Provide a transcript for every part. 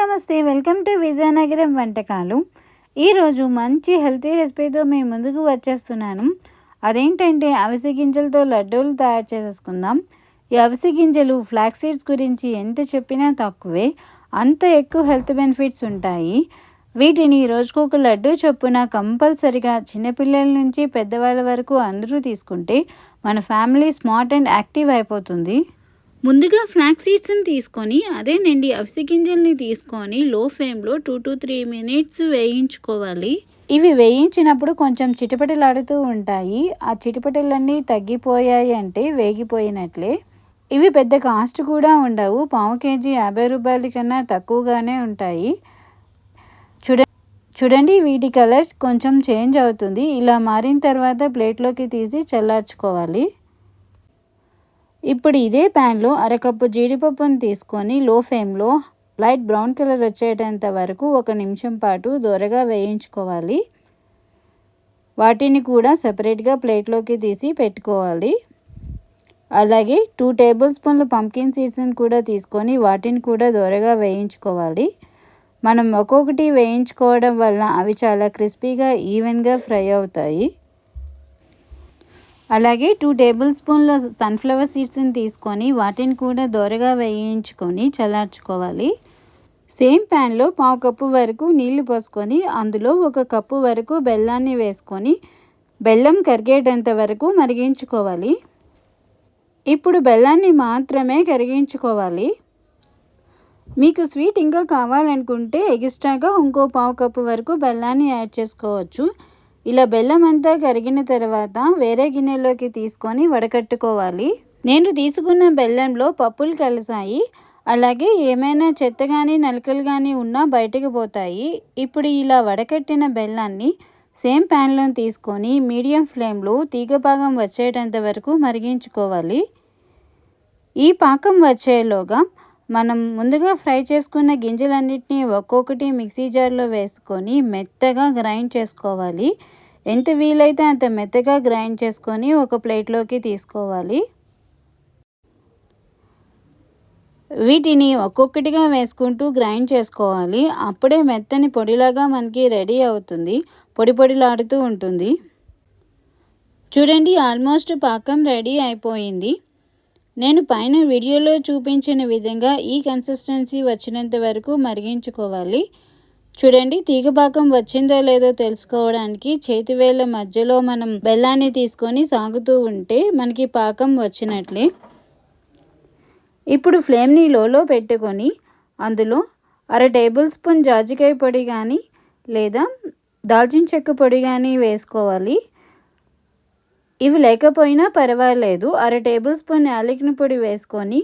నమస్తే welcome to Vizianagaram వంటకాలు. ఈరోజు మంచి హెల్తీ రెసిపీతో మేము ముందుకు వచ్చేస్తున్నాను. అదేంటంటే అవిసె గింజలతో లడ్డూలు తయారు చేసేసుకుందాం. ఈ అవిసె గింజలు ఫ్లాక్ సీడ్స్ గురించి ఎంత చెప్పినా తక్కువే. అంత ఎక్కువ హెల్త్ బెనిఫిట్స్ ఉంటాయి. వీటిని రోజుకు ఒక లడ్డు చొప్పున కంపల్సరిగా చిన్నపిల్లల నుంచి పెద్దవాళ్ళ వరకు అందరూ తీసుకుంటే మన ఫ్యామిలీ స్మార్ట్ అండ్ యాక్టివ్ అయిపోతుంది. ముందుగా ఫ్లాక్ సీడ్స్ని తీసుకొని అదేనండి అవిసె గింజల్ని తీసుకొని లో ఫ్లేమ్లో టూ టు త్రీ మినిట్స్ వేయించుకోవాలి. ఇవి వేయించినప్పుడు కొంచెం చిటపటలాడుతూ ఉంటాయి. ఆ చిటపటలన్నీ తగ్గిపోయాయి అంటే వేగిపోయినట్లే. ఇవి పెద్ద కాస్ట్ కూడా ఉండవు. పావు కేజీ యాభై రూపాయల కన్నా తక్కువగానే ఉంటాయి. చూడ చూడండి వీటి కలర్స్ కొంచెం చేంజ్ అవుతుంది. ఇలా మారిన తర్వాత ప్లేట్లోకి తీసి చల్లార్చుకోవాలి. ఇప్పుడు ఇదే ప్యాన్లో అరకప్పు జీడిపప్పును తీసుకొని లో ఫ్లేమ్లో లైట్ బ్రౌన్ కలర్ వచ్చేటంత వరకు ఒక నిమిషం పాటు దొరగా వేయించుకోవాలి. వాటిని కూడా సపరేట్గా ప్లేట్లోకి తీసి పెట్టుకోవాలి. అలాగే టూ టేబుల్ స్పూన్లు పంకిన్ సీడ్స్ని కూడా తీసుకొని వాటిని కూడా దొరగా వేయించుకోవాలి. మనం ఒక్కొక్కటి వేయించుకోవడం వల్ల అవి చాలా క్రిస్పీగా ఈవెన్గా ఫ్రై అవుతాయి. అలాగే టూ టేబుల్ స్పూన్ల సన్ఫ్లవర్ సీడ్స్ని తీసుకొని వాటిని కూడా దోరగా వేయించుకొని చల్లార్చుకోవాలి. సేమ్ ప్యాన్లో పావు కప్పు వరకు నీళ్ళు పోసుకొని అందులో ఒక కప్పు వరకు బెల్లాన్ని వేసుకొని బెల్లం కరిగేటంత వరకు మరిగించుకోవాలి. ఇప్పుడు బెల్లాన్ని మాత్రమే కరిగించుకోవాలి. మీకు స్వీట్ ఇంకా కావాలనుకుంటే ఎక్స్ట్రాగా ఇంకో పావు కప్పు వరకు బెల్లాన్ని యాడ్ చేసుకోవచ్చు. ఇలా బెల్లం అంతా కరిగిన తర్వాత వేరే గిన్నెలోకి తీసుకొని వడకట్టుకోవాలి. నేను తీసుకున్న బెల్లంలో పప్పులు కలిసాయి. అలాగే ఏమైనా చెత్త కానీ నలకలు కానీ ఉన్నా బయటకు పోతాయి. ఇప్పుడు ఇలా వడకట్టిన బెల్లాన్ని సేమ్ ప్యాన్లో తీసుకొని మీడియం ఫ్లేమ్లో తీగ పాకం వచ్చేటంత వరకు మరిగించుకోవాలి. ఈ పాకం వచ్చేలోగా మనం ముందుగా ఫ్రై చేసుకున్న గింజలన్నింటినీ ఒక్కొక్కటి మిక్సీ జార్లో వేసుకొని మెత్తగా గ్రైండ్ చేసుకోవాలి. ఎంత వీలైతే అంత మెత్తగా గ్రైండ్ చేసుకొని ఒక ప్లేట్లోకి తీసుకోవాలి. వీటిని ఒక్కొక్కటిగా వేసుకుంటూ గ్రైండ్ చేసుకోవాలి. అప్పుడే మెత్తని పొడిలాగా మనకి రెడీ అవుతుంది. పొడి పొడిలాడుతూ ఉంటుంది. చూడండి ఆల్మోస్ట్ పాకం రెడీ అయిపోయింది. నేను పైన వీడియోలో చూపించిన విధంగా ఈ కన్సిస్టెన్సీ వచ్చినంత వరకు మరిగించుకోవాలి. చూడండి తీగపాకం వచ్చిందో లేదో తెలుసుకోవడానికి చేతివేళ్ళ మధ్యలో మనం బెల్లాన్ని తీసుకొని సాగుతూ ఉంటే మనకి పాకం వచ్చినట్లే. ఇప్పుడు ఫ్లేమ్ని లోలో పెట్టుకొని అందులో అర టేబుల్ స్పూన్ జాజికాయ పొడి కానీ లేదా దాల్చిన చెక్క పొడి కానీ వేసుకోవాలి. ఇవి లేకపోయినా పర్వాలేదు. అర టేబుల్ స్పూన్ యాలకిన పొడి వేసుకొని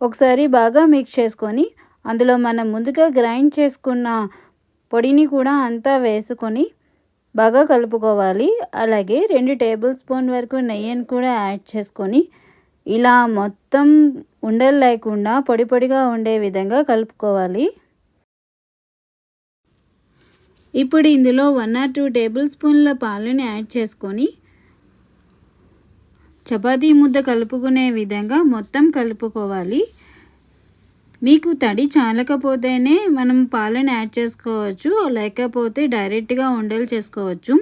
ఒకసారి బాగా మిక్స్ చేసుకొని అందులో మనం ముందుగా గ్రైండ్ చేసుకున్న పొడిని కూడా అంతా వేసుకొని బాగా కలుపుకోవాలి. అలాగే రెండు టేబుల్ స్పూన్ వరకు నెయ్యిని కూడా యాడ్ చేసుకొని ఇలా మొత్తం ఉండలు లేకుండా పొడి పొడిగా ఉండే విధంగా కలుపుకోవాలి. ఇప్పుడు ఇందులో వన్ ఆర్ టూ టేబుల్ స్పూన్ల పాలను యాడ్ చేసుకొని చపాతీ ముద్ద కలుపుకునే విధంగా మొత్తం కలుపుకోవాలి. మీకు తడి చాలకపోతేనే మనం పాలను యాడ్ చేసుకోవచ్చు లేకపోతే డైరెక్ట్గా ఉండలు చేసుకోవచ్చు.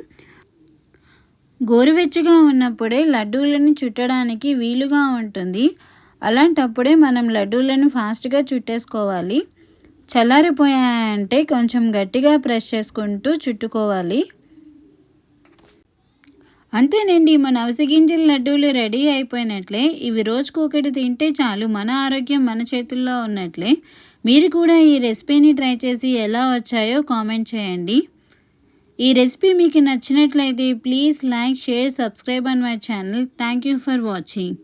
గోరువెచ్చగా ఉన్నప్పుడే లడ్డూలను చుట్టడానికి వీలుగా ఉంటుంది. అలాంటప్పుడే మనం లడ్డూలను ఫాస్ట్గా చుట్టేసుకోవాలి. చల్లారిపోయాయంటే కొంచెం గట్టిగా ప్రెస్ చేసుకుంటూ చుట్టుకోవాలి. అంతేనండి మన అవసగింజల లడ్డూలు రెడీ అయిపోయినట్లే ఇవి రోజుకు ఒకటి తింటే చాలు మన ఆరోగ్యం మన చేతుల్లో ఉన్నట్లే. మీరు కూడా ఈ రెసిపీని ట్రై చేసి ఎలా వచ్చాయో కామెంట్ చేయండి. ఈ రెసిపీ మీకు నచ్చినట్లయితే please like share subscribe on my channel. Thank you for watching.